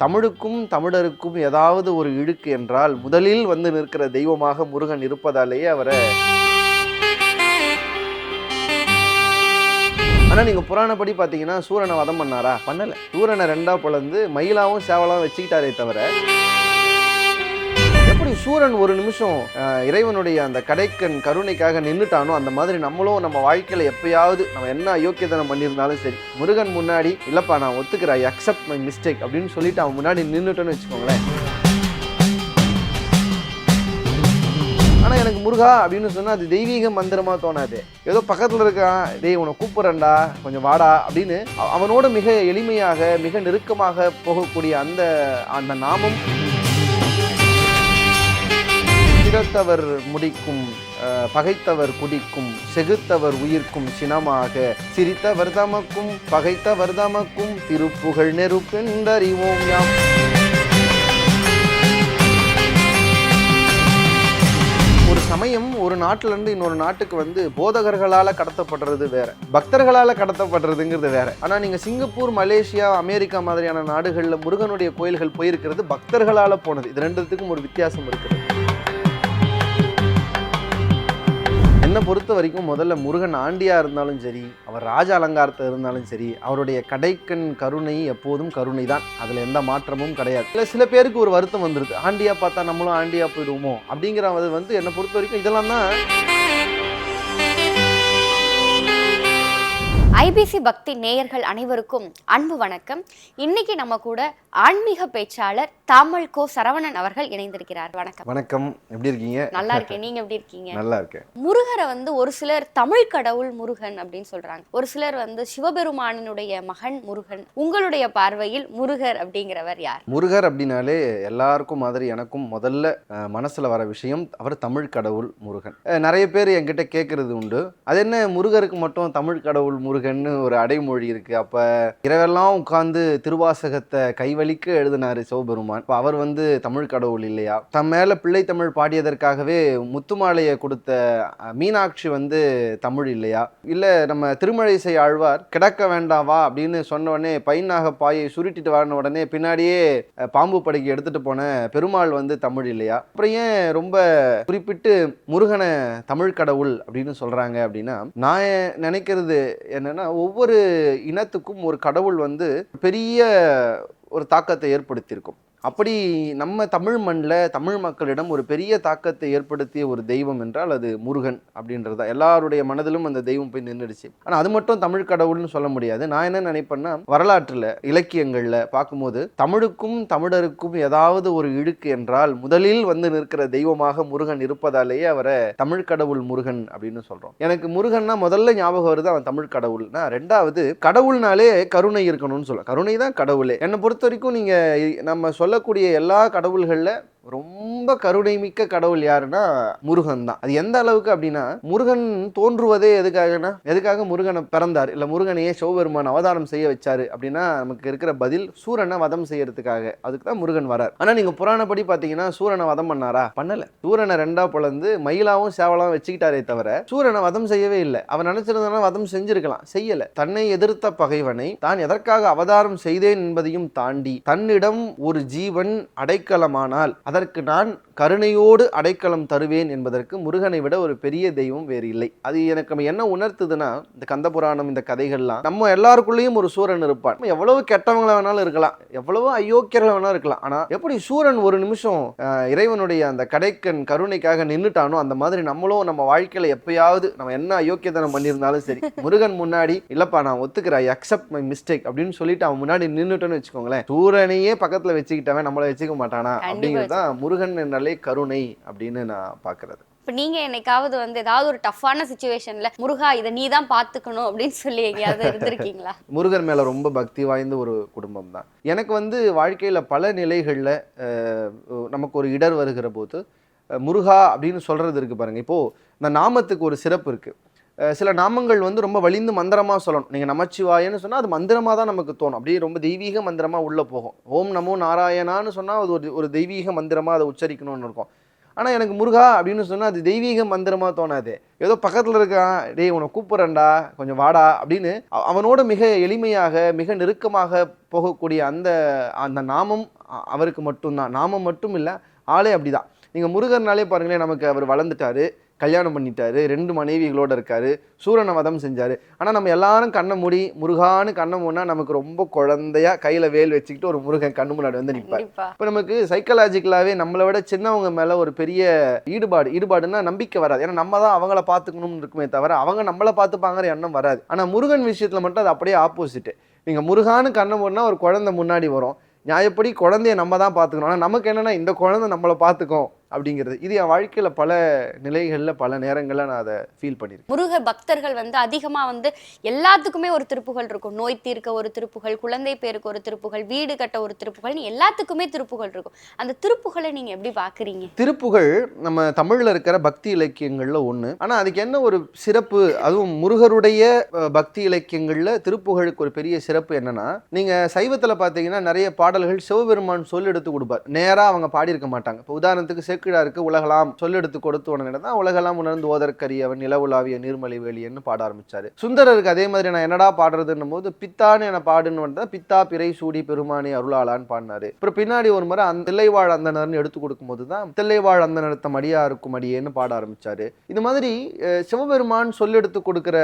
தமிழுக்கும் தமிழருக்கும் ஏதாவது ஒரு இழுக்கு என்றால் முதலில் வந்து நிற்கிற தெய்வமாக முருகன் இருப்பதாலேயே அவரை ஆனா நீங்க புராணப்படி பாத்தீங்கன்னா சூரனை வதம் பண்ணாரா? பண்ணல. சூரனை ரெண்டா பிளந்து மயிலாவும் சேவலாவும் வச்சுக்கிட்டாரே தவிர சூரன் ஒரு நிமிஷம் இறைவனுடைய அந்த கடைக்கண் கருணைக்காக நின்றுட்டானோ அந்த மாதிரி நம்மளும் நம்ம வாழ்க்கையில் எப்பயாவது நம்ம என்ன அயோக்கியத்தனம் பண்ணியிருந்தாலும் சரி முருகன் முன்னாடி இல்லைப்பா நான் ஒத்துக்கிறேன் ஐ அக்செப்ட் மை மிஸ்டேக் அப்படின்னு சொல்லிட்டு அவன் முன்னாடி நின்றுட்டோன்னு வச்சுக்கோங்களேன். ஆனால் எனக்கு முருகா அப்படின்னு சொன்னால் அது தெய்வீக மந்திரமாக தோணாது. ஏதோ பக்கத்தில் இருக்கான் டேய் உன்னை கூப்பிட்றேன்டா கொஞ்சம் வாடா அப்படின்னு அவனோட மிக எளிமையாக மிக நெருக்கமாக போகக்கூடிய அந்த அந்த நாமம். சிரத்தவர் முடிக்கும் பகைத்தவர் குடிக்கும் செகுத்தவர் உயிர்க்கும் சினமாக சிரித்தவர் தமக்கும் பகைத்தவர் தமக்கும் திருப்புகழ் நெருப்பென்றறிவோம் யாம். ஒரு சமயம் ஒரு நாட்டுல இருந்து இன்னொரு நாட்டுக்கு வந்து போதகர்களால கடத்தப்படுறது வேற பக்தர்களால கடத்தப்படுறதுங்கிறது வேற. ஆனா நீங்க சிங்கப்பூர் மலேசியா அமெரிக்கா மாதிரியான நாடுகள்ல முருகனுடைய கோயில்கள் போயிருக்கிறது பக்தர்களால போனது. இது ரெண்டுத்துக்கும் ஒரு வித்தியாசம் இருக்கிறது என்னை பொறுத்த வரைக்கும் முதல்ல முருகன் ஆண்டியாக இருந்தாலும் சரி அவர் ராஜ அலங்காரத்தை இருந்தாலும் சரி அவருடைய கடைக்கண் கருணை எப்போதும் கருணை தான் அதில் எந்த மாற்றமும் கிடையாது. இல்லை சில பேருக்கு ஒரு வருத்தம் வந்துருது ஆண்டியா பார்த்தா நம்மளும் ஆண்டியா போயிடுவோமோ? அப்படிங்கிற வந்து என்னை பொறுத்த வரைக்கும் இதெல்லாம் தான் ஐபிசி பக்தி நேயர்கள் அனைவருக்கும் அன்பு வணக்கம். இன்னைக்கு நம்ம கூட ஆன்மீக பேச்சாளர் தாமல் கோ சரவணன் அவர்கள் இணைந்திருக்கிறார். வணக்கம். வணக்கம். எப்படி இருக்கீங்க? நல்லா இருக்கேன். நீங்க எப்படி இருக்கீங்க? நல்லா இருக்கேன். முருகரை வந்து ஒரு சிலர் தமிழ் கடவுள் முருகன் அப்படின்னு சொல்றாங்க. ஒரு சிலர் வந்து சிவபெருமானினுடைய மகன் முருகன். உங்களுடைய பார்வையில் முருகர் அப்படிங்கிறவர் யார்? முருகர் அப்படின்னாலே எல்லாருக்கும் மாதிரி எனக்கும் முதல்ல மனசுல வர விஷயம் அவர் தமிழ் கடவுள் முருகன். நிறைய பேர் என்கிட்ட கேட்கறது உண்டு. அது என்ன முருகருக்கு மட்டும் தமிழ் கடவுள் முருகன்னு ஒரு அடைமொழி இருக்கு. அப்ப இரவெல்லாம் உட்கார்ந்து திருவாசகத்தை கைவலிக்க எழுதினாரு சிவபெருமான். இப்போ அவர் வந்து தமிழ் கடவுள் இல்லையா? தம் மேல பிள்ளை தமிழ் பாடியதற்காகவே முத்துமாலையை கொடுத்த மீனாட்சி வந்து தமிழ் இல்லையா? இல்ல நம்ம திருமழிசை ஆழ்வார் கிடக்க வேண்டாவா அப்படின்னு சொன்ன உடனே பைனாக பாயை சுருட்டிட்டு வரன உடனே பின்னாடியே பாம்பு படைக்கு எடுத்துட்டு போன பெருமாள் வந்து தமிழ் இல்லையா? அப்புறம் ஏன் ரொம்ப குறிப்பிட்டு முருகனை தமிழ் கடவுள் அப்படின்னு சொல்றாங்க அப்படின்னா நான் நினைக்கிறது என்னென்னா ஒவ்வொரு இனத்துக்கும் ஒரு கடவுள் வந்து பெரிய ஒரு தாக்கத்தை ஏற்படுத்தியிருக்கும். அப்படி நம்ம தமிழ் மண்ணில் தமிழ் மக்களிடம் ஒரு பெரிய தாக்கத்தை ஏற்படுத்திய ஒரு தெய்வம் என்றால் அது முருகன் அப்படின்றதா. எல்லாருடைய மனதிலும் அந்த தெய்வம் போய் நின்றுடுச்சு. ஆனால் அது மட்டும் தமிழ் கடவுள்னு சொல்ல முடியாது. நான் என்ன நினைப்பேன்னா வரலாற்றில் இலக்கியங்களில் பார்க்கும்போது தமிழுக்கும் தமிழருக்கும் ஏதாவது ஒரு இழுக்கு என்றால் முதலில் வந்து நிற்கிற தெய்வமாக முருகன் இருப்பதாலேயே அவரை தமிழ் கடவுள் முருகன் அப்படின்னு சொல்கிறோம் எனக்கு முருகன்னா முதல்ல ஞாபகம் வருது அவன் தமிழ் கடவுள்னா. ரெண்டாவது கடவுள்னாலே கருணை இருக்கணும்னு சொல்ல கருணை தான் கடவுளே. என்னை பொறுத்த வரைக்கும் நீங்கள் நம்ம சொல்லக்கூடிய எல்லா கடவுள்களில் ரொம்ப கருணை மிக்க கடவுள் யாருன்னா முருகன் தான். அது எந்த அளவுக்கு அப்படின்னா முருகன் தோன்றுவதே எதுக்காகனா எதுக்காக முருகனை பிறந்தார்? இல்ல முருகனையே சிவபெருமான் அவதாரம் செய்ய வச்சாரு அப்படின்னா நமக்கு இருக்கிற பதில் சூரனை வதம் செய்யறதுக்காக. அதுக்கு தான் முருகன் வரார். ஆனா நீங்க புராணப்படி பாத்தீங்கன்னா சூரனை வதம் பண்ணாரா? பண்ணல. சூரனை ரெண்டா பிளந்து மயிலாவும் சேவலாவும் வச்சுக்கிட்டாரே தவிர சூரனை வதம் செய்யவே இல்லை. அவன் நினைச்சிருந்தானா வதம் செஞ்சிருக்கலாம். செய்யல. தன்னை எதிர்த்த பகைவனை தான் எதற்காக அவதாரம் செய்தேன் என்பதையும் தாண்டி தன்னிடம் ஒரு ஜீவன் அடைக்கலமானால் அதற்கு நான் கருணையோடு அடைக்கலம் தருவேன் என்பதற்கு முருகனை விட ஒரு பெரிய தெய்வம் வேறு இல்லை. அது எனக்கு என்ன உணர்த்துதுன்னா இந்த கந்த புராணம் இந்த கதைகள்லாம் நம்ம எல்லாருக்குள்ளேயும் ஒரு சூரன் இருப்பான். நம்ம எவ்வளவு கெட்டவங்களா வேணாலும் இருக்கலாம். எவ்வளவு அயோக்கியர்கள் வேணாலும் இருக்கலாம். ஆனா எப்படி சூரன் ஒரு நிமிஷம் இறைவனுடைய அந்த கடைக்கன் கருணைக்காக நின்னுட்டானோ அந்த மாதிரி நம்மளும் நம்ம வாழ்க்கையில எப்பயாவது நம்ம என்ன அயோக்கியத்தனம் பண்ணியிருந்தாலும் சரி முருகன் முன்னாடி இல்லப்பா நான் ஒத்துக்கிறேன் ஐ அக்செப்ட் மை மிஸ்டேக் அப்படின்னு சொல்லிட்டு அவன் முன்னாடி நின்னுட்டோன்னு வச்சுக்கோங்களேன் சூரனையே பக்கத்துல வச்சுக்கிட்டவன் நம்மளை வச்சுக்க மாட்டானா? அப்படிங்கிறது தான் முருகன் என்றாலே கருணை அப்படின்னு நான் பார்க்கறது. இப்ப நீங்க என்னைக்காவது வந்து ஏதாவது ஒரு டஃப்பான சுச்சுவேஷன்ல முருகா இதை நீ தான் பாத்துக்கணும் அப்படின்னு சொல்லி எங்கேயாவது இருந்திருக்கீங்களா? முருகன் மேல ரொம்ப பக்தி வாய்ந்த ஒரு குடும்பம் தான் எனக்கு வந்து வாழ்க்கையில பல நிலைகள்ல நமக்கு ஒரு இடர் வருகிற போது முருகா அப்படின்னு சொல்றது இருக்கு பாருங்க. இப்போ இந்த நாமத்துக்கு ஒரு சிறப்பு இருக்கு. சில நாமங்கள் வந்து ரொம்ப வலிந்து மந்திரமாக சொல்லணும். நீங்கள் நமச்சிவாயன்னு சொன்னால் அது மந்திரமாக தான் நமக்கு தோணும். அப்படியே ரொம்ப தெய்வீக மந்திரமாக உள்ளே போகும். ஓம் நமோ நாராயணான்னு சொன்னால் அது ஒரு ஒரு தெய்வீக மந்திரமாக அதை உச்சரிக்கணும்னு இருக்கும். ஆனால் எனக்கு முருகா அப்படின்னு சொன்னால் அது தெய்வீக மந்திரமாக தோணாது. ஏதோ பக்கத்தில் இருக்கான் டேய் உன்னை கூப்பிட்றேன்டா கொஞ்சம் வாடா அப்படின்னு அவனோட மிக எளிமையாக மிக நெருக்கமாக போகக்கூடிய அந்த அந்த நாமம் அவருக்கு மட்டும்தான். நாமம் மட்டும் இல்லை ஆளே அப்படிதான். நீங்கள் முருகர்னாலே பாருங்களேன் நமக்கு அவர் வளர்ந்துட்டாரு. கல்யாணம் பண்ணிட்டாரு ரெண்டு மனைவிகளோட இருக்காரு சூரனை வதம் செஞ்சாரு. ஆனால் நம்ம எல்லாரும் கண்ணை மூடி முருகான்னு கண்ணை மூடினா நமக்கு ரொம்ப குழந்தையா கையில் வேல் வச்சுக்கிட்டு ஒரு முருகன் கண்ணு முன்னாடி வந்து நிற்பார் இப்போ நமக்கு சைக்கலாஜிக்கலாகவே நம்மளை விட சின்னவங்க மேலே ஒரு பெரிய ஈடுபாடு ஈடுபாடுன்னா நம்பிக்கை வராது. ஏன்னா நம்ம தான் அவங்கள பார்த்துக்கணும்னு இருக்குமே தவிர அவங்க நம்மளை பார்த்துப்பாங்கிற எண்ணம் வராது. ஆனால் முருகன் விஷயத்தில் மட்டும் அது அப்படியே ஆப்போசிட்டு நீங்கள் முருகான்னு கண்ணை மூடினா ஒரு குழந்தை முன்னாடி வரும். நியாயப்படி குழந்தைய நம்ம தான் பார்த்துக்கணும். ஆனால் நமக்கு என்னன்னா இந்த குழந்தை நம்மளை பார்த்துக்கும். அப்படிங்கிறது. இது என் வாழ்க்கையில் பல நிலைகளில் பல நேரங்களில் நான் அதை ஃபீல் பண்ணியிருக்கேன். முருக பக்தர்கள் வந்து அதிகமா வந்து எல்லாத்துக்குமே ஒரு திருப்புகள் இருக்கும். நோய் தீர்க்க ஒரு திருப்புகள் குழந்தை பேருக்கு ஒரு திருப்புகள் வீடு கட்ட ஒரு திருப்புகள்னு எல்லாத்துக்குமே திருப்புகள் இருக்கும். அந்த திருப்புகளை நீங்க எப்படி பாக்குறீங்க திருப்புகழ் நம்ம தமிழில் இருக்கிற பக்தி இலக்கியங்களில் ஒன்று ஆனால் அதுக்கு என்ன ஒரு சிறப்பு? அதுவும் முருகருடைய பக்தி இலக்கியங்களில் திருப்புகழுக்கு ஒரு பெரிய சிறப்பு என்னன்னா நீங்கள் சைவத்தில் பார்த்தீங்கன்னா நிறைய பாடல்கள் சிவபெருமான் சொல் எடுத்து கொடுப்பார். நேராக அவங்க பாடியிருக்க மாட்டாங்க. இப்போ உதாரணத்துக்கு சேக்கிழாருக்கு உலகலாம் சொல்லெடுத்து கொடுத்து உடனே தான் உலகலாம் உணர்ந்து ஓதற்கரியவன் நிலவுலாவிய நீர்மலை வேலியன்னு பாட ஆரம்பிச்சாரு. சுந்தரருக்கு அதே மாதிரி நான் என்னடா பாடுறதுன்னும் போது பித்தான்னு என பாடுன்னு பித்தா பிறை சூடி பெருமானி அருளாளான்னு பாடினாரு. அப்புறம் பின்னாடி ஒரு முறை அந்த தில்லைவாழ் அந்தனர்னு எடுத்து கொடுக்கும்போது தான் தில்லைவாழ் அந்த நடத்த அடியா இருக்கும் அடியேன்னு பாட ஆரம்பிச்சாரு. இது மாதிரி சிவபெருமான் சொல்லெடுத்து கொடுக்கிற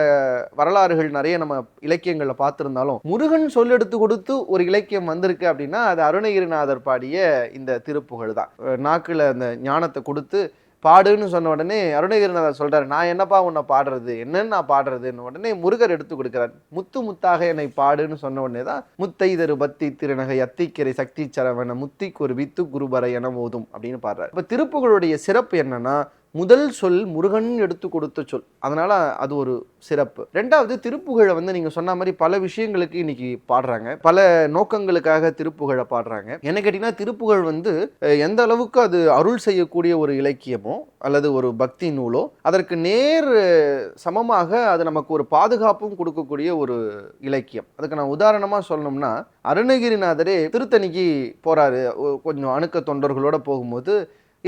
வரலாறுகள் நிறைய நம்ம இலக்கியங்களில் பார்த்துருந்தாலும் முருகன் சொல்லெடுத்து கொடுத்து ஒரு இலக்கியம் வந்திருக்கு அப்படின்னா அது அருணகிரிநாதர் பாடிய இந்த திருப்புகழ் தான். நாக்கில் அந்த ஞானத்தை கொடுத்து பாடுன்னு சொன்ன உடனே அருணகிரிநாதர் சொல்கிறார் நான் என்னப்பா உன்னை பாடுறது? என்னன்னு நான் பாடுறதுன்னு. உடனே முருகர் எடுத்து கொடுக்குறார் முத்து முத்தாக என்னை பாடுன்னு சொன்ன உடனே தான் முத்தைதரு பத்தி திருநகை அத்திக்கரை சக்தி சரவண முத்திக்கு ஒரு வித்து குருபரை என ஓதும் அப்படின்னு பாடுறாரு. இப்போ திருப்புகளுடைய சிறப்பு என்னன்னா முதல் சொல் முருகன் எடுத்து கொடுத்த சொல். அதனால் அது ஒரு சிறப்பு. ரெண்டாவது திருப்புகழை வந்து நீங்கள் சொன்ன மாதிரி பல விஷயங்களுக்கு இன்னைக்கு பாடுறாங்க. பல நோக்கங்களுக்காக திருப்புகழை பாடுறாங்க. என்ன கேட்டிங்கன்னா திருப்புகழ் வந்து எந்த அளவுக்கு அது அருள் செய்யக்கூடிய ஒரு இலக்கியமோ அல்லது ஒரு பக்தி நூலோ அதற்கு நேர் சமமாக அது நமக்கு ஒரு பாதுகாப்பும் கொடுக்கக்கூடிய ஒரு இலக்கியம். அதுக்கு நான் உதாரணமாக சொல்லணும்னா அருணகிரிநாதரே திருத்தணிக்கு போகிறாரு கொஞ்சம் அணுக்க தொண்டர்களோட போகும்போது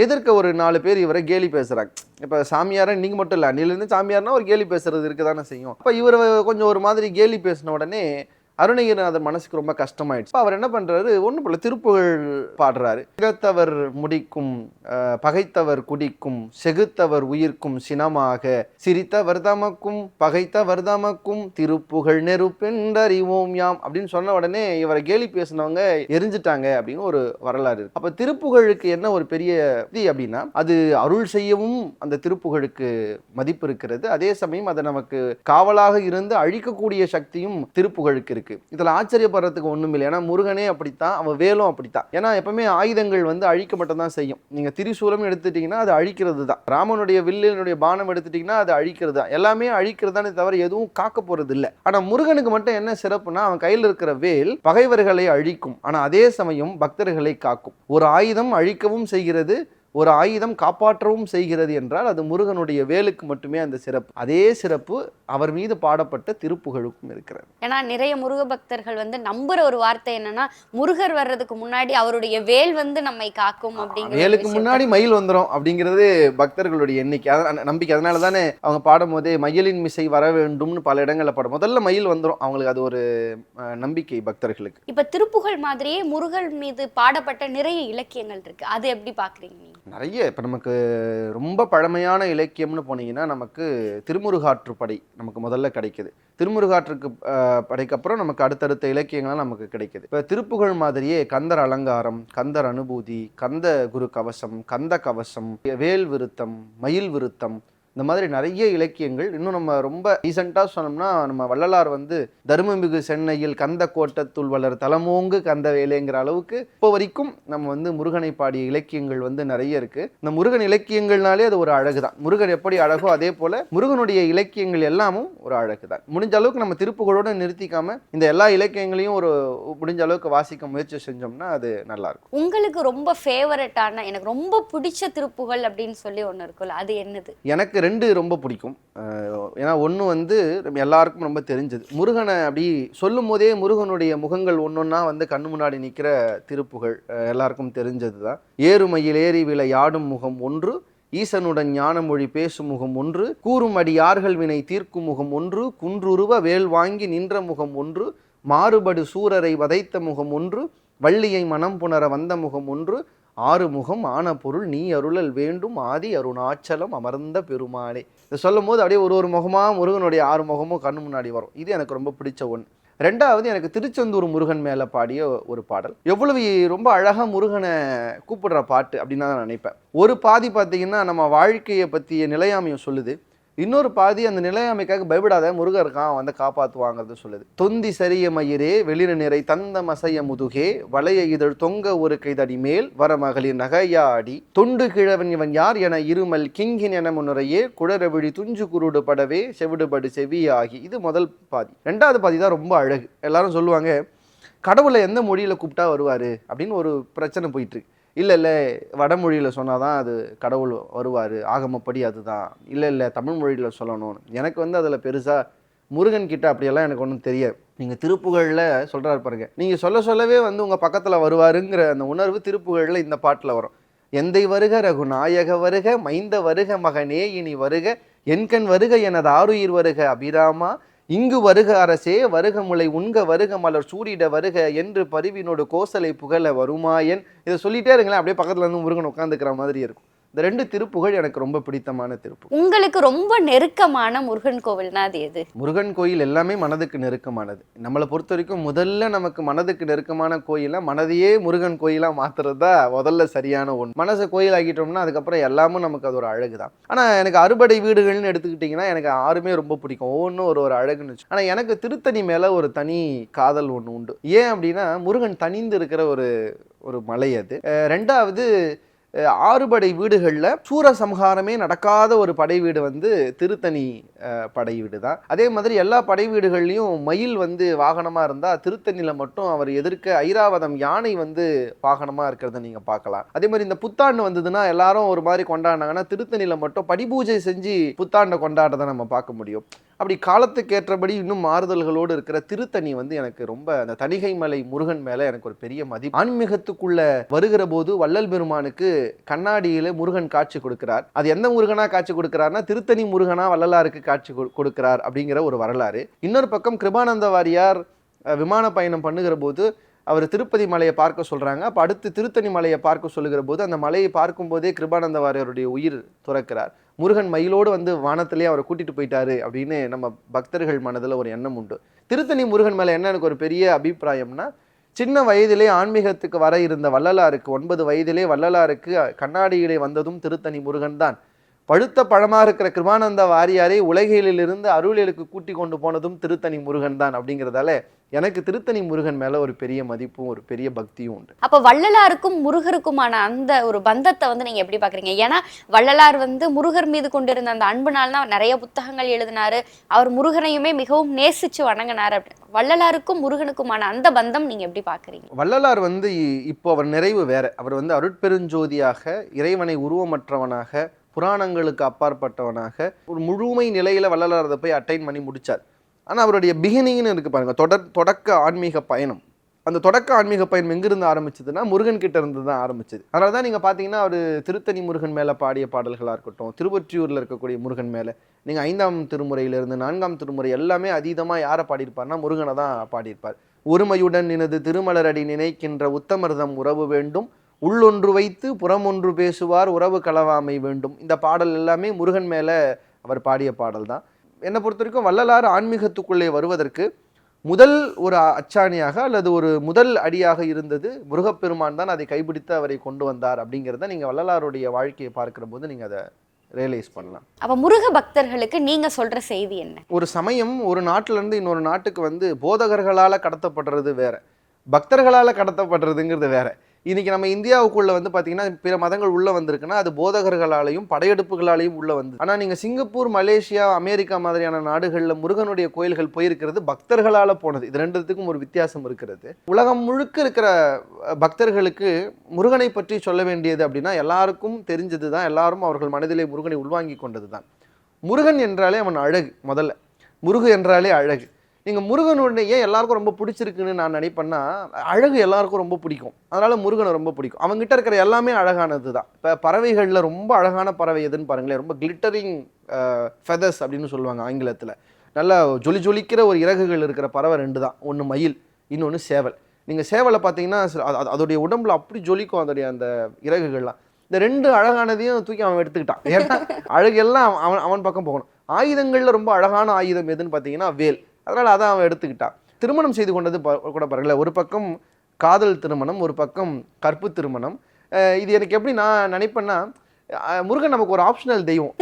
எதிர்க்க ஒரு நாலு பேர் இவரை கேலி பேசுகிறாங்க இப்போ சாமியாரை நீங்கள் மட்டும் இல்லை அன்னிலேருந்து சாமியார்னா ஒரு கேலி பேசுறது இருக்க தானே செய்யும். அப்போ இவர் கொஞ்சம் ஒரு மாதிரி கேலி பேசின உடனே அருணகிரிநாதர் மனசுக்கு ரொம்ப கஷ்டமாயிடுச்சு. அவர் என்ன பண்றாரு? ஒன்றும் போல திருப்புகழ் பாடுறாரு. திகத்தவர் முடிக்கும் பகைத்தவர் குடிக்கும் செகுத்தவர் உயிர்க்கும் சினமாக சிரித்தவர் தமக்கும் பகைத்தவர் தமக்கும் திருப்புகழ் நெருப்பென்றறிவோம் யாம் அப்படின்னு சொன்ன உடனே இவரை கேலி பேசினவங்க எரிஞ்சிட்டாங்க அப்படின்னு ஒரு வரலாறு இருக்கு. அப்ப திருப்புகழுக்கு என்ன ஒரு பெரிய இது அப்படின்னா அது அருள் செய்யவும் அந்த திருப்புகழுக்கு மதிப்பு இருக்கிறது. அதே சமயம் அதை நமக்கு காவலாக இருந்து அழிக்கக்கூடிய சக்தியும் திருப்புகழுக்கு இருக்கு. இதுல ஆச்சரியப்படுறதுக்கு ஒண்ணும் இல்லை. ஏன்னா முருகனே அப்படித்தான் அவன் வேலும் அப்படித்தான். ஏன்னா எப்பவுமே ஆயுதங்கள் வந்து அழிக்க மட்டும்தான் செய்யும். நீங்க திரிசூலம் எடுத்துட்டீங்கன்னா அது அழிக்கிறது தான். ராமனுடைய வில்லினுடைய பானம் எடுத்துட்டீங்கன்னா அது அழிக்கிறது தான். எல்லாமே அழிக்கிறதானே தவிர எதுவும் காக்க போறது இல்லை. ஆனா முருகனுக்கு மட்டும் என்ன சிறப்புனா அவன் கையில் இருக்கிற வேல் பகைவர்களை அழிக்கும். ஆனா அதே சமயம் பக்தர்களை காக்கும். ஒரு ஆயுதம் அழிக்கவும் செய்கிறது ஒரு ஆயுதம் காப்பாற்றவும் செய்கிறது என்றால் அது முருகனுடைய வேலுக்கு மட்டுமே அந்த சிறப்பு. அதே சிறப்பு அவர் மீது பாடப்பட்ட திருப்புகழுக்கும் இருக்கிறது. ஏன்னா நிறைய முருக பக்தர்கள் வந்து நம்புற ஒரு வார்த்தை என்னன்னா முருகர் வர்றதுக்கு முன்னாடி அவருடைய வேல் வந்து நம்மை காக்கும் அப்படிங்கிற வேலுக்கு முன்னாடி மயில் வந்துரும் அப்படிங்கிறது பக்தர்களுடைய எண்ணிக்கை. நம்பிக்கை. அதனால தானே அவங்க பாடும் போதே மயிலின் மிசை வர வேண்டும்னு பல இடங்களில் பாடும். முதல்ல மயில் வந்துரும். அவங்களுக்கு அது ஒரு நம்பிக்கை பக்தர்களுக்கு. இப்ப திருப்புகழ் மாதிரியே முருகர் மீது பாடப்பட்ட நிறைய இலக்கியங்கள் இருக்கு. அது எப்படி பாக்குறீங்க நீங்க? நிறைய இப்போ நமக்கு ரொம்ப பழமையான இலக்கியம்னு போனீங்கன்னா நமக்கு திருமுருகாற்று படை நமக்கு முதல்ல கிடைக்குது. திருமுருகாற்றுக்கு படைக்கப்புறம் படைக்கு அப்புறம் நமக்கு அடுத்தடுத்த இலக்கியங்கள்லாம் நமக்கு கிடைக்குது. இப்போ திருப்புகழ் மாதிரியே கந்தர் அலங்காரம் கந்தர் அனுபூதி கந்த குரு கவசம் கந்த கவசம் வேல் விருத்தம் மயில் விருத்தம் இந்த மாதிரி நிறைய இலக்கியங்கள் இன்னும் நம்ம ரொம்ப ரீசெண்டாக சொன்னோம்னா நம்ம வள்ளலார் வந்து தருமமிகு சென்னையில் கந்த கோட்டத்துள் வளர் தலமோங்கு கந்த வேலைங்கிற அளவுக்கு இப்போ வரைக்கும் நம்ம வந்து முருகனை பாடிய இலக்கியங்கள் வந்து நிறைய இருக்கு. இந்த முருகன் இலக்கியங்கள்னாலே அது ஒரு அழகு தான் முருகன் எப்படி அழகோ அதே போல முருகனுடைய இலக்கியங்கள் எல்லாமும் ஒரு அழகு தான் முடிஞ்ச அளவுக்கு நம்ம திருப்புகளோட நிறுத்திக்காம இந்த எல்லா இலக்கியங்களையும் ஒரு முடிஞ்ச அளவுக்கு வாசிக்க முயற்சி செஞ்சோம்னா அது நல்லா இருக்கும் உங்களுக்கு ரொம்ப ஃபேவரட்டான எனக்கு ரொம்ப பிடிச்ச திருப்புகழ் அப்படின்னு சொல்லி ஒண்ணு இருக்குல்ல அது என்னது? எனக்கு ரெண்டு ரொம்ப பிடிக்கும். ஏன்னா ஒன்று வந்து நம்ம எல்லாருக்கும் ரொம்ப தெரிஞ்சது. முருகனை அப்படி சொல்லும் போதே முருகனுடைய முகங்கள் ஒன்றொன்னா வந்து கண்ணு முன்னாடி நிற்கிற திருப்புகள் எல்லாருக்கும் தெரிஞ்சது தான் ஏறுமையில் ஏறி விளையாடும் முகம் ஒன்று ஈசனுடன் ஞானமொழி பேசும் முகம் ஒன்று கூறும் அடி யார்கள் வினை தீர்க்கும் முகம் ஒன்று குன்றுருவ வேல் வாங்கி நின்ற முகம் ஒன்று மாறுபடு சூரரை வதைத்த முகம் ஒன்று வள்ளியை மனம் புணர வந்த முகம் ஒன்று ஆறு முகம் ஆன பொருள் நீ அருளல் வேண்டும். ஆதி அருணாச்சலம் அமர்ந்த பெருமானே இதை சொல்லும் போது அப்படியே ஒரு ஒரு முகமாக முருகனுடைய ஆறு முகமும் கண்ணு முன்னாடி வரும். இது எனக்கு ரொம்ப பிடிச்ச ஒன்று ரெண்டாவது எனக்கு திருச்செந்தூர் முருகன் மேலே பாடிய ஒரு பாடல். எவ்வளவு ரொம்ப அழகாக முருகனை கூப்பிடுற பாட்டு அப்படின்னு தான் நான் நினைப்பேன். ஒரு பாதி பார்த்தீங்கன்னா நம்ம வாழ்க்கையை பற்றிய நிலையாமையை சொல்லுது. இன்னொரு பாதி அந்த நிலையாமைக்காக பயப்படாத முருகர் இருக்கான் வந்து காப்பாற்றுவாங்கிறது சொல்லுது. தொந்தி சரிய மயிரே வெளிர நிறை தந்த மசைய முதுகே வளைய இதழ் தொங்க ஒரு கைதடி மேல் வரமகளிர் நகையாடி. தொண்டு கிழவன் இவன் யார் என இருமல் கிங்கின் என முன்னுரையே குழறவிழி துஞ்சு குருடு படவே செவிடுபடு செவியாகி. இது முதல் பாதி. ரெண்டாவது பாதி தான் ரொம்ப அழகு. எல்லாரும் சொல்லுவாங்க கடவுளை எந்த மொழியில் கூப்பிட்டா வருவார்? அப்படின்னு ஒரு பிரச்சனை போயிட்டுருக்கு இல்லை இல்லை வடமொழியில் சொன்னால் தான் அது கடவுள் வருவார் ஆகமப்படி அதுதான். இல்லை இல்லை தமிழ் மொழியில் சொல்லணும். எனக்கு வந்து அதில் பெருசாக முருகன் கிட்ட அப்படியெல்லாம் எனக்கு ஒன்றும் தெரியாது. நீங்கள் திருப்புகழில் சொல்கிறாரு பாருங்க. நீங்கள் சொல்ல சொல்லவே வந்து உங்கள் பக்கத்தில் வருவாருங்கிற அந்த உணர்வு திருப்புகழில் இந்த பாட்டில் வரும். எந்தை வருக ரகுநாயக வருக மைந்த வருக மகனே இனி வருக என்கண் வருக எனது ஆருயிர் வருக அபிராமா இங்கு வருக அரசே வருக முளை உண்க வருக மலர் சூடிட வருக என்று பரிவினோடு கோசலை புகழ வருமாயன். இதை சொல்லிட்டே இருங்களேன் அப்படியே பக்கத்துல இருந்து முருகன் உட்காந்துக்கிற மாதிரி இருக்கும். இந்த ரெண்டு திருப்புகழ் எனக்கு ரொம்ப பிடித்தமான திருப்பு. உங்களுக்கு ரொம்ப நெருக்கமான முருகன் கோவில்னா அது எது? முருகன் கோயில் எல்லாமே மனதுக்கு நெருக்கமானது. நம்மளை பொறுத்த வரைக்கும் முதல்ல நமக்கு மனதுக்கு நெருக்கமான கோயிலை மனதையே முருகன் கோயிலா மாத்துறது தான் முதல்ல சரியான ஒன்று மனசை கோயில் ஆக்கிட்டோம்னா அதுக்கப்புறம் எல்லாமும் நமக்கு அது ஒரு அழகு தான் ஆனால் எனக்கு அறுபடை வீடுகள்னு எடுத்துக்கிட்டிங்கன்னா எனக்கு ஆறுமே ரொம்ப பிடிக்கும். ஒவ்வொன்றும் ஒரு ஒரு அழகுன்னு வச்சு ஆனால் எனக்கு திருத்தணி மேலே ஒரு தனி காதல் ஒன்று உண்டு. ஏன் அப்படின்னா முருகன் தனிந்து இருக்கிற ஒரு ஒரு மலை அது. ரெண்டாவது ஆறுபடை வீடுகளில் சூரசம்ஹாரமே நடக்காத ஒரு படை வீடு வந்து திருத்தணி படை வீடு தான் அதே மாதிரி எல்லா படை வீடுகள்லையும் மயில் வந்து வாகனமாக இருந்தால் திருத்தணியில் மட்டும் அவர் எதிர்க்க ஐராவதம் யானை வந்து வாகனமாக இருக்கிறத நீங்கள் பார்க்கலாம். அதே மாதிரி இந்த புத்தாண்டு வந்ததுன்னா எல்லாரும் ஒரு மாதிரி கொண்டாடினாங்கன்னா திருத்தணியில் மட்டும் படிபூஜை செஞ்சு புத்தாண்டை கொண்டாடுறதை நம்ம பார்க்க முடியும். அப்படி காலத்துக்கு ஏற்றபடி இன்னும் மாறுதல்களோடு இருக்கிற திருத்தணி வந்து எனக்கு ரொம்ப அந்த தணிகை மலை முருகன் மேலே எனக்கு ஒரு பெரிய மதிப்பு. ஆன்மீகத்துக்குள்ளே வருகிற போது வள்ளல் பெருமானுக்கு கண்ணாடியில் முருகன் காட்சி கொடுக்கிறார். அது எந்த முருகனா காட்சி கொடுக்கிறார்னா திருத்தணி முருகனா வள்ளலாருக்கு காட்சி கொடு- கொடுக்கிறார் அப்படிங்கிற ஒரு வரலாறு. இன்னொரு பக்கம் கிருபானந்த வாரியார் விமான பயணம் பண்ணுகிற போது அவர் திருப்பதி மலையை பார்க்க சொல்கிறாங்க அப்போ அடுத்து திருத்தணி மலையை பார்க்க சொல்லுகிற போது அந்த மலையை பார்க்கும்போதே கிருபானந்த வாரியருடைய உயிர் துறக்கிறார். முருகன் மயிலோடு வந்து வானத்திலே அவரை கூட்டிகிட்டு போயிட்டாரு அப்படின்னு நம்ம பக்தர்கள் மனதில் ஒரு எண்ணம் உண்டு. திருத்தணி முருகன் மேலே என்ன எனக்கு ஒரு பெரிய அபிப்பிராயம்னா சின்ன வயதிலே ஆன்மீகத்துக்கு வர இருந்த வள்ளலாருக்கு ஒன்பது வயதிலே வள்ளலாருக்கு கண்ணாடியிலே வந்ததும் திருத்தணி முருகன் தான் பழுத்த பழமா இருக்கிற கிருபானந்த வாரியாரை உலகிலிருந்து அருளியலுக்கு கூட்டி கொண்டு போனதும் திருத்தணி முருகன் தான் அப்படிங்கிறதால எனக்கு திருத்தணி முருகன் மேல ஒரு பெரிய மதிப்பும் ஒரு பெரிய பக்தியும் உண்டு. அப்ப வள்ளலாருக்கும் முருகருக்குமான அந்த ஒரு பந்தத்தை வந்து நீங்க எப்படி பாக்குறீங்க? ஏன்னா வள்ளலார் வந்து முருகர் மீது கொண்டிருந்த அந்த அன்புனால தான் நிறைய புத்தகங்கள் எழுதினாரு. அவர் முருகனையுமே மிகவும் நேசிச்சு வணங்கினாரு. அப்படி வள்ளலாருக்கும் முருகனுக்குமான அந்த பந்தம் நீங்க எப்படி பாக்குறீங்க? வள்ளலார் வந்து இப்போ அவர் நிறைவு வேற. அவர் வந்து அருட்பெருஞ்சோதியாக இறைவனை உருவமற்றவனாக புராணங்களுக்கு அப்பாற்பட்டவனாக ஒரு முழுமை நிலையில் வள்ளலாரதை போய் அட்டைன் பண்ணி முடித்தார் ஆனால் அவருடைய பிகினிங்னு இருக்கு பாருங்க. தொடர் தொடக்க ஆன்மீக பயணம். அந்த தொடக்க ஆன்மீக பயணம் எங்கிருந்து ஆரம்பிச்சதுன்னா முருகன் கிட்ட இருந்து தான் ஆரம்பிச்சது. அதனால தான் நீங்கள் பார்த்தீங்கன்னா அவர் திருத்தணி முருகன் மேலே பாடிய பாடல்களாக இருக்கட்டும் திருவொற்றியூரில் இருக்கக்கூடிய முருகன் மேலே நீங்கள் ஐந்தாம் திருமுறையிலிருந்து நான்காம் திருமுறை எல்லாமே அதீதமாக யாரை பாடியிருப்பார்னா முருகனை தான் பாடியிருப்பார். ஒருமையுடன் நினது திருமலரடி நினைக்கின்ற உத்தமர்தம் உறவு வேண்டும். உள்ளொன்று வைத்து புறமொன்று பேசுவார் உறவு களவாமை வேண்டும். இந்த பாடல் எல்லாமே முருகன் மேல அவர் பாடிய பாடல் தான். என்னை பொறுத்த வரைக்கும் வள்ளலார் ஆன்மீகத்துக்குள்ளே வருவதற்கு முதல் ஒரு அச்சாணியாக அல்லது ஒரு முதல் அடியாக இருந்தது முருகப்பெருமான் தான் அதை கைப்பிடித்து அவரை கொண்டு வந்தார் அப்படிங்கிறத நீங்க வள்ளலாருடைய வாழ்க்கையை பார்க்கிற போது நீங்க அதை ரியலைஸ் பண்ணலாம். அப்ப முருக பக்தர்களுக்கு நீங்க சொல்ற செய்தி என்ன? ஒரு சமயம் ஒரு நாட்டுல இருந்து இன்னொரு நாட்டுக்கு வந்து போதகர்களால கடத்தப்படுறது வேற. பக்தர்களால கடத்தப்படுறதுங்கிறது வேற. இன்றைக்கி நம்ம இந்தியாவுக்குள்ளே வந்து பார்த்திங்கன்னா பிற மதங்கள் உள்ளே வந்திருக்குன்னா அது போதகர்களாலையும் படையெடுப்புகளாலையும் உள்ள வந்து ஆனால் நீங்கள் சிங்கப்பூர் மலேசியா அமெரிக்கா மாதிரியான நாடுகளில் முருகனுடைய கோயில்கள் போயிருக்கிறது பக்தர்களால் போனது. இது ரெண்டுத்துக்கும் ஒரு வித்தியாசம் இருக்கிறது. உலகம் முழுக்க இருக்கிற பக்தர்களுக்கு முருகனை பற்றி சொல்ல வேண்டியது அப்படின்னா எல்லாருக்கும் தெரிஞ்சது தான் எல்லாரும் அவர்கள் மனதிலே முருகனை உள்வாங்கி கொண்டது தான் முருகன் என்றாலே அவன் அழகு முதல்ல. முருகு என்றாலே அழகு. நீங்கள் முருகனுடைய ஏன் எல்லாருக்கும் ரொம்ப பிடிச்சிருக்குன்னு நான் நினைப்பேன்னா அழகு எல்லாருக்கும் ரொம்ப பிடிக்கும். அதனால் முருகனை ரொம்ப பிடிக்கும். அவங்ககிட்ட இருக்கிற எல்லாமே அழகானது தான் இப்போ பறவைகளில் ரொம்ப அழகான பறவை எதுன்னு பாருங்களேன். ரொம்ப கிளிட்டரிங் ஃபெதர்ஸ் அப்படின்னு சொல்லுவாங்க ஆங்கிலத்தில். நல்லா ஜொலி ஜொலிக்கிற ஒரு இறகுகள் இருக்கிற பறவை ரெண்டு தான் ஒன்று மயில் இன்னொன்று சேவல். நீங்கள் சேவலை பார்த்தீங்கன்னா அது- அது- அதோடைய உடம்புல அப்படி ஜொலிக்கும் அதோடைய அந்த இறகுகள்லாம். இந்த ரெண்டு அழகானதையும் தூக்கி அவன் எடுத்துக்கிட்டான். ஏன்னா அழகெல்லாம் அவன் அவன் பக்கம் போகணும். ஆயுதங்களில் ரொம்ப அழகான ஆயுதம் எதுன்னு பார்த்தீங்கன்னா வேல். அதனால் அதை அவன் எடுத்துக்கிட்டான். திருமணம் செய்து கொண்டது ப- கூட பரவாயில்ல. ஒரு பக்கம் காதல் திருமணம் ஒரு பக்கம் கற்பு திருமணம். இது எனக்கு எப்படி நான் நினைப்பேன்னா முருகன் நமக்கு ஒரு ஆப்ஷனல் தெய்வம்.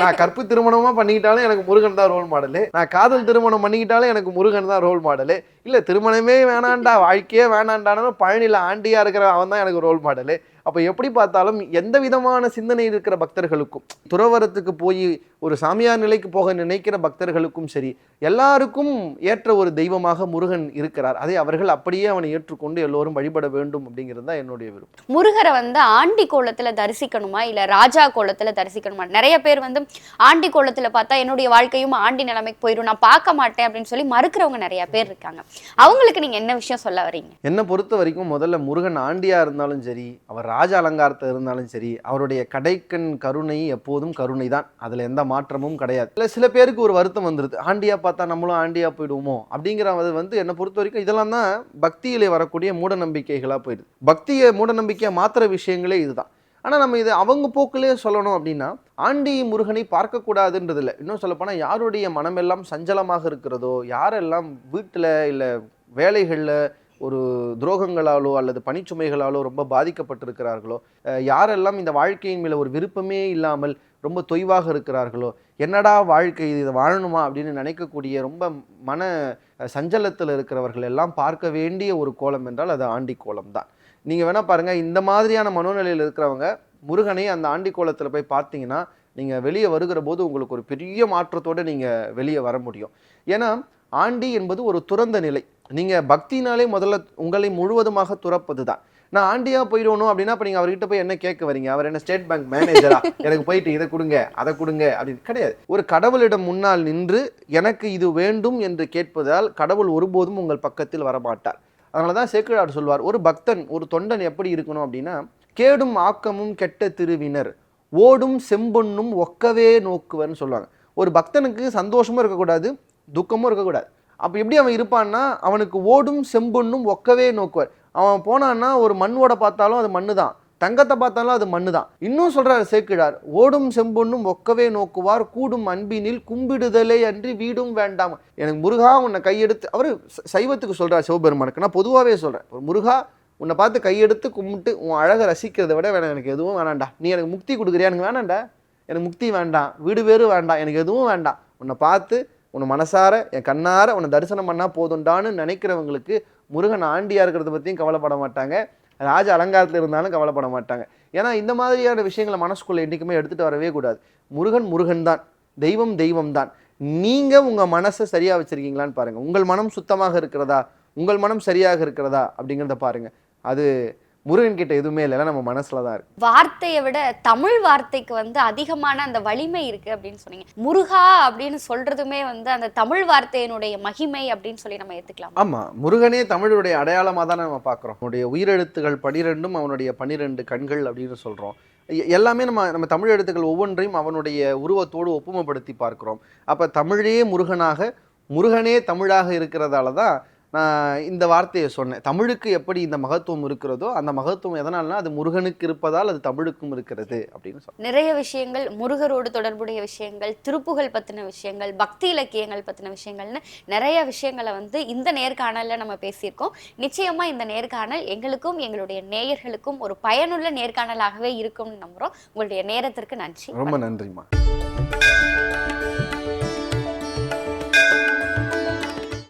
நான் கற்பு திருமணமாக பண்ணிக்கிட்டாலும் எனக்கு முருகன் தான் ரோல் மாடலு நான் காதல் திருமணம் பண்ணிக்கிட்டாலும் எனக்கு முருகன் தான் ரோல் மாடலு இல்லை திருமணமே வேணாண்டா வாழ்க்கையே வேணாண்டானாலும் பழனியில் ஆண்டியாக இருக்கிற அவன் தான் எனக்கு ரோல் மாடலு அப்ப எப்படி பார்த்தாலும் எந்த விதமான சிந்தனை இருக்கிற பக்தர்களுக்கும் துறவரத்துக்கு போய் ஒரு சாமியார் நிலைக்கு போக நினைக்கிற பக்தர்களுக்கும் சரி எல்லாருக்கும் ஏற்ற ஒரு தெய்வமாக முருகன் இருக்கிறார். அதை அவர்கள் அப்படியே அவனை ஏற்றுக்கொண்டு எல்லோரும் வழிபட வேண்டும் அப்படிங்கிறது தான் என்னுடைய விருப்பம். முருகரை வந்து ஆண்டி கோலத்துல தரிசிக்கணுமா? இல்ல ராஜா கோலத்துல தரிசிக்கணுமா? நிறைய பேர் வந்து ஆண்டி கோலத்துல பார்த்தா என்னுடைய வாழ்க்கையும் ஆண்டி நிலைமைக்கு போயிடும் நான் பார்க்க மாட்டேன் அப்படின்னு சொல்லி மறுக்கிறவங்க நிறைய பேர் இருக்காங்க. அவங்களுக்கு நீங்க என்ன விஷயம் சொல்ல வரீங்க? என்னை பொறுத்த வரைக்கும் முதல்ல முருகன் ஆண்டியா இருந்தாலும் சரி அவர் ராஜ அலங்காரத்தை இருந்தாலும் சரி அவருடைய கடைக்கண் கருணை எப்போதும் கருணை தான் அதில் எந்த மாற்றமும் கிடையாது. இல்லை சில பேருக்கு ஒரு வருத்தம் வந்துடுது ஆண்டியா பார்த்தா நம்மளும் ஆண்டியா போயிடுவோமோ? அப்படிங்கிறது வந்து என்னை பொறுத்த வரைக்கும் இதெல்லாம் தான் பக்தியிலே வரக்கூடிய மூட நம்பிக்கைகளாக போயிடுது. பக்தியை மூட நம்பிக்கையை மாத்துற விஷயங்களே இதுதான். ஆனால் நம்ம இது அவங்க போக்கிலே சொல்லணும் அப்படின்னா ஆண்டி முருகனை பார்க்கக்கூடாதுன்றது இல்லை. இன்னும் சொல்லப்போனால் யாருடைய மனமெல்லாம் சஞ்சலமாக இருக்கிறதோ யாரெல்லாம் வீட்டில் இல்லை வேலைகளில் ஒரு துரோகங்களாலோ அல்லது பணிச்சுமைகளாலோ ரொம்ப பாதிக்கப்பட்டிருக்கிறார்களோ யாரெல்லாம் இந்த வாழ்க்கையின் மேலே ஒரு விருப்பமே இல்லாமல் ரொம்ப தொய்வாக இருக்கிறார்களோ என்னடா வாழ்க்கை இது வாழணுமா அப்படின்னு நினைக்கக்கூடிய ரொம்ப மன சஞ்சலத்தில் இருக்கிறவர்கள் எல்லாம் பார்க்க வேண்டிய ஒரு கோலம் என்றால் அது ஆண்டி கோலம் தான். நீங்கள் வேணால் பாருங்கள் இந்த மாதிரியான மனோநிலையில் இருக்கிறவங்க முருகனை அந்த ஆண்டி கோலத்தில் போய் பார்த்தீங்கன்னா நீங்கள் வெளியே வருகிற போது உங்களுக்கு ஒரு பெரிய மாற்றத்தோடு நீங்கள் வெளியே வர முடியும். ஏன்னா ஆண்டி என்பது ஒரு துறந்த நிலை. நீங்கள் பக்தினாலே முதல்ல உங்களை முழுவதுமாக துறப்பது தான் நான் ஆண்டியா போயிடணும் அப்படின்னா இப்போ நீங்கள் அவர்கிட்ட போய் என்ன கேட்க வரீங்க? அவர் என்ன ஸ்டேட் பேங்க் மேனேஜரா? எனக்கு போயிட்டு இதை கொடுங்க அதை கொடுங்க அப்படின்னு கிடையாது. ஒரு கடவுளிடம் முன்னால் நின்று எனக்கு இது வேண்டும் என்று கேட்பதால் கடவுள் ஒருபோதும் உங்கள் பக்கத்தில் வரமாட்டார். அதனால தான் சேக்கிழார் சொல்வார் ஒரு பக்தன் ஒரு தொண்டன் எப்படி இருக்கணும் அப்படின்னா கேடும் ஆக்கமும் கெட்ட திருவினர் ஓடும் செம்பொன்னும் ஒக்கவே நோக்குவர்னு சொல்லுவாங்க. ஒரு பக்தனுக்கு சந்தோஷமும் இருக்கக்கூடாது துக்கமும் இருக்கக்கூடாது. அப்போ எப்படி அவன் இருப்பான்னா அவனுக்கு ஓடும் செம்பொன்னும் ஒக்கவே நோக்குவார். அவன் போனான்னா ஒரு மண்ணோட பார்த்தாலும் அது மண்ணு தான் தங்கத்தை பார்த்தாலும் அது மண்ணு தான் இன்னும் சொல்கிறார் சேர்க்கிறார் ஓடும் செம்பொண்ணும் ஒக்கவே நோக்குவார் கூடும் அன்பினில் கும்பிடுதலே அன்றி வீடும் வேண்டாம். எனக்கு முருகா உன்னை கையெடுத்து அவர் சைவத்துக்கு சொல்கிறார் சிவபெருமானுக்கு. நான் பொதுவாகவே சொல்கிறேன் ஒரு முருகா உன்னை பார்த்து கையெடுத்து கும்பிட்டு உன் அழகை ரசிக்கிறதை விட வேணாம் எனக்கு எதுவும் வேணாண்டா நீ எனக்கு முக்தி கொடுக்குறியா? எனக்கு வேணாண்டா எனக்கு முக்தி வேண்டாம். வீடு பேரும் வேண்டாம். எனக்கு எதுவும் வேண்டாம். உன்னை பார்த்து உன்னை மனசார என் கண்ணார உன்னை தரிசனம் பண்ணால் போதுண்டான்னு நினைக்கிறவங்களுக்கு முருகன் ஆண்டியாக இருக்கிறத பற்றியும் கவலைப்பட மாட்டாங்க. ராஜ அலங்காரத்தில் இருந்தாலும் கவலைப்பட மாட்டாங்க. ஏன்னா இந்த மாதிரியான விஷயங்களை மனசுக்குள்ளே என்றைக்குமே எடுத்துகிட்டு வரவே கூடாது. முருகன் முருகன் தான் தெய்வம் தெய்வம் தான் நீங்கள் உங்கள் மனசை சரியாக வச்சுருக்கீங்களான்னு பாருங்கள் உங்கள் மனம் சுத்தமாக இருக்கிறதா? உங்கள் மனம் சரியாக இருக்கிறதா? அப்படிங்கிறத பாருங்கள் அது முருகன் கிட்ட எதுவுமே இல்லை நம்ம மனசுல தான் இருக்கு. வார்த்தையை விட தமிழ் வார்த்தைக்கு வந்து அதிகமான அந்த வலிமை இருக்கு அப்படின்னு சொன்னீங்க. முருகா அப்படின்னு சொல்றதுமே வந்து அந்த தமிழ் வார்த்தையினுடைய மகிமை அப்படின்னு சொல்லி நம்ம ஏத்துக்கலாம். ஆமா முருகனே தமிழுடைய அடையாளமாக தானே நம்ம பார்க்குறோம் அவனுடைய உயிரெழுத்துகள் பனிரெண்டும் அவனுடைய பனிரெண்டு கண்கள் அப்படின்னு சொல்றோம். எல்லாமே நம்ம நம்ம தமிழ் எழுத்துக்கள் ஒவ்வொன்றையும் அவனுடைய உருவத்தோடு ஒப்புமைப்படுத்தி பார்க்கிறோம். அப்ப தமிழே முருகனாக முருகனே தமிழாக இருக்கிறதால தான் நான் இந்த வார்த்தையை சொன்னேன். தமிழுக்கு எப்படி இந்த மகத்துவம் இருக்கிறதோ அந்த மகத்துவம் எதனால்னா அது முருகனுக்கு இருப்பதால் அது தமிழுக்கும் இருக்கிறது அப்படின்னு சொன்னேன். நிறைய விஷயங்கள் முருகரோடு தொடர்புடைய விஷயங்கள் திருப்புகள் பத்தின விஷயங்கள் பக்தி இலக்கியங்கள் பத்தின விஷயங்கள்னு நிறைய விஷயங்களை வந்து இந்த நேர்காணல்ல நம்ம பேசியிருக்கோம். நிச்சயமா இந்த நேர்காணல் எங்களுக்கும் எங்களுடைய நேயர்களுக்கும் ஒரு பயனுள்ள நேர்காணலாகவே இருக்கும்னு நம்புறோம். உங்களுடைய நேரத்திற்கு நன்றி. ரொம்ப நன்றிம்மா.